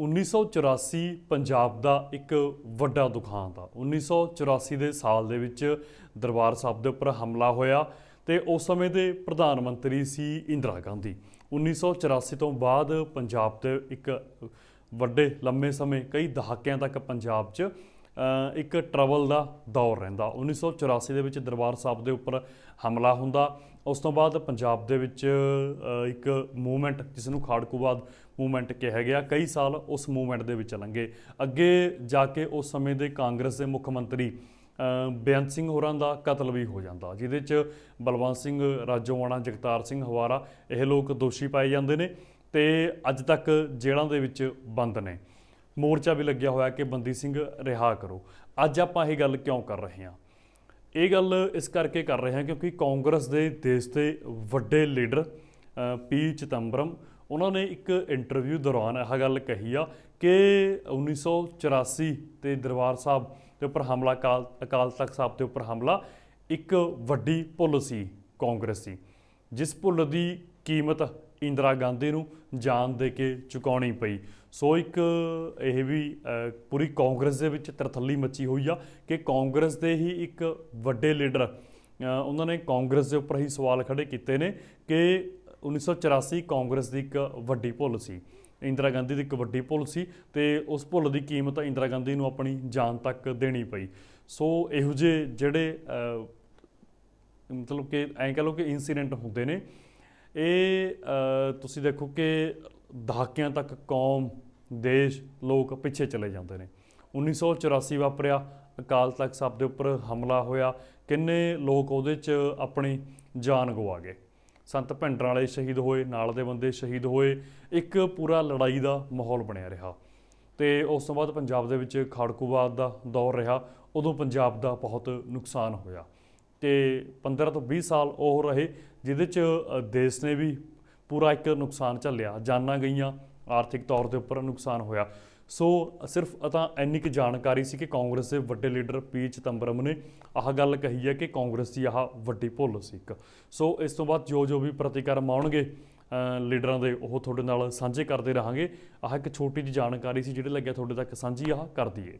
1984 ਪੰਜਾਬ ਦਾ ਇੱਕ ਵੱਡਾ ਦੁਖਾਂਤ ਆ। 1984 ਦੇ ਸਾਲ ਦੇ ਵਿੱਚ ਦਰਬਾਰ ਸਾਹਿਬ ਦੇ ਉੱਪਰ ਹਮਲਾ ਹੋਇਆ ਤੇ ਉਸ ਸਮੇਂ ਦੇ ਪ੍ਰਧਾਨ ਮੰਤਰੀ ਸੀ ਇੰਦਰਾ ਗਾਂਧੀ। 1984 ਤੋਂ ਬਾਅਦ ਪੰਜਾਬ ਤੇ ਇੱਕ ਵੱਡੇ ਲੰਮੇ ਸਮੇਂ ਕਈ ਦਹਾਕਿਆਂ ਤੱਕ ਪੰਜਾਬ 'ਚ ਇੱਕ ਟਰਬਲ ਦਾ ਦੌਰ ਰਹਿੰਦਾ। 1984 ਦੇ ਵਿੱਚ ਦਰਬਾਰ ਸਾਹਿਬ ਦੇ ਉੱਪਰ ਹਮਲਾ ਹੁੰਦਾ। ਉਸ ਤੋਂ ਬਾਅਦ ਪੰਜਾਬ ਦੇ ਵਿੱਚ ਇੱਕ ਮੂਵਮੈਂਟ ਜਿਸ ਨੂੰ ਖਾੜਕੂਵਾਦ ਮੂਵਮੈਂਟ ਕਿਹਾ ਗਿਆ, ਕਈ ਸਾਲ ਉਸ ਮੂਵਮੈਂਟ ਦੇ ਵਿੱਚ ਲੰਘੇ। ਅੱਗੇ ਜਾ ਕੇ ਉਸ ਸਮੇਂ ਦੇ ਕਾਂਗਰਸ ਦੇ ਮੁੱਖ ਮੰਤਰੀ ਬੇਅੰਤ ਸਿੰਘ ਹੋਰਾਂ ਦਾ ਕਤਲ ਵੀ ਹੋ ਜਾਂਦਾ, ਜਿਹਦੇ 'ਚ ਬਲਵੰਤ ਸਿੰਘ ਰਾਜੋਆਣਾ ਜਗਤਾਰ ਸਿੰਘ ਹਵਾਰਾ, ਇਹ ਲੋਕ ਦੋਸ਼ੀ ਪਾਏ ਜਾਂਦੇ ਨੇ ਤੇ ਅੱਜ ਤੱਕ ਜੇਲ੍ਹਾਂ ਦੇ ਵਿੱਚ ਬੰਦ ਨੇ। ਮੋਰਚਾ ਵੀ ਲੱਗਿਆ ਹੋਇਆ ਕਿ ਬੰਦੀ ਸਿੰਘ ਰਿਹਾ ਕਰੋ। ਅੱਜ ਆਪਾਂ ਇਹ ਗੱਲ ਕਿਉਂ ਕਰ ਰਹੇ ਹਾਂ? ਇਹ ਗੱਲ ਇਸ ਕਰਕੇ ਕਰ ਰਹੇ ਹਾਂ ਕਿਉਂਕਿ ਕਾਂਗਰਸ ਦੇ ਦੇਸ਼ ਦੇ ਵੱਡੇ ਲੀਡਰ ਪੀ ਚਿਦੰਬਰਮ, ਉਹਨਾਂ ਨੇ ਇੱਕ ਇੰਟਰਵਿਊ ਦੌਰਾਨ ਇਹ ਗੱਲ ਕਹੀ ਆ ਕਿ 1984 ਤੇ ਦਰਬਾਰ ਸਾਹਿਬ ਦੇ ਉੱਪਰ ਹਮਲਾ, ਅਕਾਲ ਅਕਾਲ ਤਖਤ ਸਾਹਿਬ ਦੇ ਉੱਪਰ ਹਮਲਾ ਇੱਕ ਵੱਡੀ ਭੁੱਲ ਸੀ ਕਾਂਗਰਸ ਦੀ। ਜਿਸ ਭੁੱਲ ਦੀ ਕੀਮਤ ਇੰਦਰਾ ਗਾਂਧੀ ਨੂੰ ਜਾਨ ਦੇ ਕੇ ਚੁਕਾਉਣੀ ਪਈ। ਸੋ ਇੱਕ, ਇਹ ਵੀ ਪੂਰੀ ਕਾਂਗਰਸ ਦੇ ਵਿੱਚ ਤਰਥੱਲੀ ਮੱਚੀ ਹੋਈ ਆ ਕਿ ਕਾਂਗਰਸ ਦੇ ਹੀ ਇੱਕ ਵੱਡੇ ਲੀਡਰ ਉਹਨਾਂ ਨੇ ਕਾਂਗਰਸ ਦੇ ਉੱਪਰ ਹੀ ਸਵਾਲ ਖੜੇ ਕੀਤੇ ਨੇ ਕਿ 1984 ਕਾਂਗਰਸ ਦੀ ਇੱਕ ਵੱਡੀ ਭੁੱਲ ਸੀ। ਇੰਦਰਾ ਗਾਂਧੀ ਦੀ ਇੱਕ ਵੱਡੀ ਭੁੱਲ ਸੀ ਤੇ ਉਸ ਭੁੱਲ ਦੀ ਕੀਮਤ ਇੰਦਰਾ ਗਾਂਧੀ ਨੂੰ ਆਪਣੀ ਜਾਨ ਤੱਕ ਦੇਣੀ ਪਈ। ਸੋ ਇਹੋ ਜਿਹੇ ਜਿਹੜੇ ਮਤਲਬ ਕਿ ਐਂ ਕਹ ਲਓ ਕਿ ਇਨਸੀਡੈਂਟ ਹੁੰਦੇ ਨੇ ਇਹ ਤੁਸੀਂ ਦੇਖੋ ਕਿ ਦਹਾਕਿਆਂ ਤੱਕ ਕੌਮ, ਦੇਸ਼, ਲੋਕ ਪਿੱਛੇ ਚਲੇ ਜਾਂਦੇ ਨੇ। 1984 ਵਾਪਰਿਆ, ਅਕਾਲ ਤਖਤ ਸਾਹਿਬ ਦੇ ਉੱਪਰ ਹਮਲਾ ਹੋਇਆ, ਕਿੰਨੇ ਲੋਕ ਉਹਦੇ 'ਚ ਆਪਣੀ ਜਾਨ ਗਵਾ ਗਏ। ਸੰਤ ਭਿੰਡਰਾਂ ਵਾਲੇ ਸ਼ਹੀਦ ਹੋਏ, ਨਾਲ ਦੇ ਬੰਦੇ ਸ਼ਹੀਦ ਹੋਏ, ਇੱਕ ਪੂਰਾ ਲੜਾਈ ਦਾ ਮਾਹੌਲ ਬਣਿਆ ਰਿਹਾ। ਤੇ ਉਸ ਤੋਂ ਬਾਅਦ ਪੰਜਾਬ ਦੇ ਵਿੱਚ ਖਾੜਕੂਵਾਦ ਦਾ ਦੌਰ ਰਿਹਾ, ਉਦੋਂ ਪੰਜਾਬ ਦਾ ਬਹੁਤ ਨੁਕਸਾਨ ਹੋਇਆ। ਤੇ 15 ਤੋਂ 20 ਸਾਲ ਉਹ ਰਹੇ, ਜਿਹਦੇ ਚ ਦੇਸ਼ ਨੇ ਵੀ ਪੂਰਾ ਇੱਕ ਨੁਕਸਾਨ ਝੱਲਿਆ, ਜਾਨਾਂ ਗਈਆਂ, ਆਰਥਿਕ ਤੌਰ ਦੇ ਉੱਪਰ ਨੁਕਸਾਨ ਹੋਇਆ। ਸੋ, ਸਿਰਫ ਤਾਂ ਇੰਨੀ ਕੁ ਜਾਣਕਾਰੀ ਸੀ ਕਿ ਕਾਂਗਰਸ ਦੇ ਵੱਡੇ ਲੀਡਰ ਪੀ ਚਿਦੰਬਰਮ ਨੇ, ਆਹ ਗੱਲ ਕਹੀ ਹੈ ਕਿ ਕਾਂਗਰਸ ਦੀ ਆਹ ਵੱਡੀ ਭੁੱਲ ਸੀ ਇੱਕ। ਸੋ, ਇਸ ਤੋਂ ਬਾਅਦ ਜੋ ਜੋ ਵੀ ਪ੍ਰਤੀਕਰਮ ਆਉਣਗੇ ਲੀਡਰਾਂ ਦੇ, ਉਹ ਤੁਹਾਡੇ ਨਾਲ ਸਾਂਝੇ ਕਰਦੇ ਰਹਾਂਗੇ। ਆਹ ਇੱਕ ਛੋਟੀ ਜਿਹੀ ਜਾਣਕਾਰੀ ਸੀ, ਜਿਹੜੀ ਲੱਗਿਆ ਤੁਹਾਡੇ ਤੱਕ ਸਾਂਝੀ ਆਹ ਕਰ ਦਈਏ।